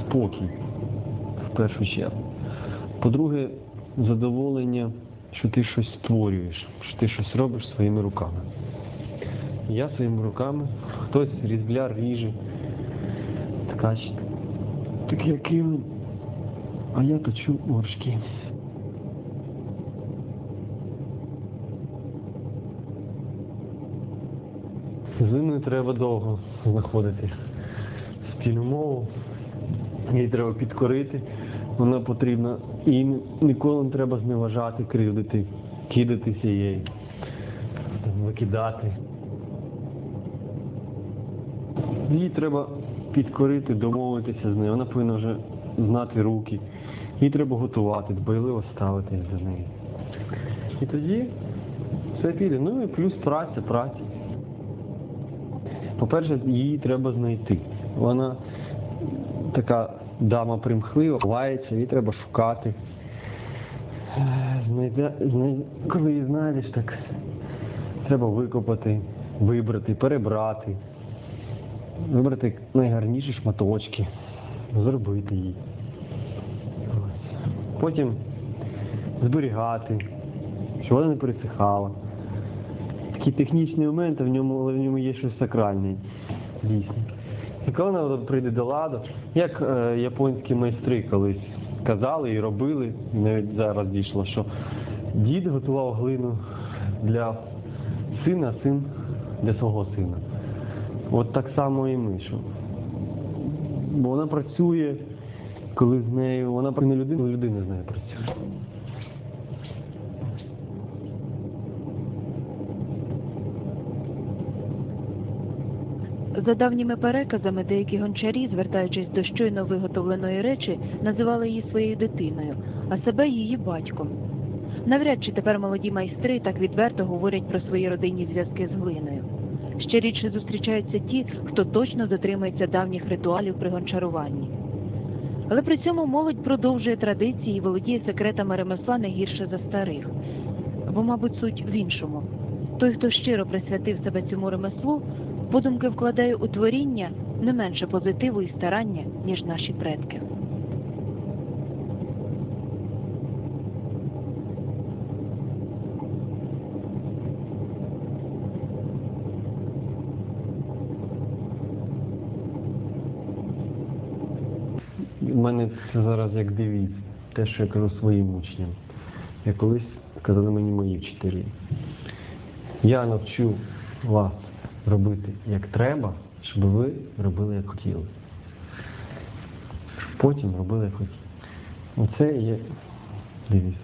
спокій в першу чергу. По-друге, задоволення, що ти щось створюєш, що ти щось робиш своїми руками. Я своїми руками, хтось різбляр ріже, ткач, таке кивень, а я точу горшки. З ними треба довго знаходити спільну мову. Її треба підкорити. Вона потрібна. І ніколи не треба зневажати, кривдити, кидатися їй, викидати. Її треба підкорити, домовитися з нею. Вона повинна вже знати руки. Їй треба готувати, дбайливо ставитись за нею. І тоді все піде. Ну і плюс праця, праця. По-перше, її треба знайти. Вона така дама примхлива, лається, її треба шукати. Коли її знайдеш, так треба викопати, вибрати, перебрати, вибрати найгарніші шматочки, зробити її. Потім зберігати, щоб вона не пересихала такі технічні моменти, в ньому, але в ньому є щось сакральне, дійсно. І коли вона прийде до ладу, як е, японські майстри колись казали і робили, навіть зараз дійшло, що дід готував глину для сина, син для свого сина. От так само і ми. Що. Бо вона працює, коли з нею, вона не людина, людина з нею працює. За давніми переказами, деякі гончарі, звертаючись до щойно виготовленої речі, називали її своєю дитиною, а себе її батьком. Навряд чи тепер молоді майстри так відверто говорять про свої родинні зв'язки з глиною. Ще рідше зустрічаються ті, хто точно дотримується давніх ритуалів при гончаруванні. Але при цьому молодь продовжує традиції і володіє секретами ремесла не гірше за старих. Бо, мабуть, суть в іншому. Той, хто щиро присвятив себе цьому ремеслу, подумки вкладає у творіння не менше позитиву і старання, ніж наші предки. У мене це зараз як девіз, те, що я кажу своїм учням. Я колись казали мені мої вчителі. Я навчу вас робити як треба, щоб ви робили як хотіли. Потім робили як хотіли. Оце є. Такий.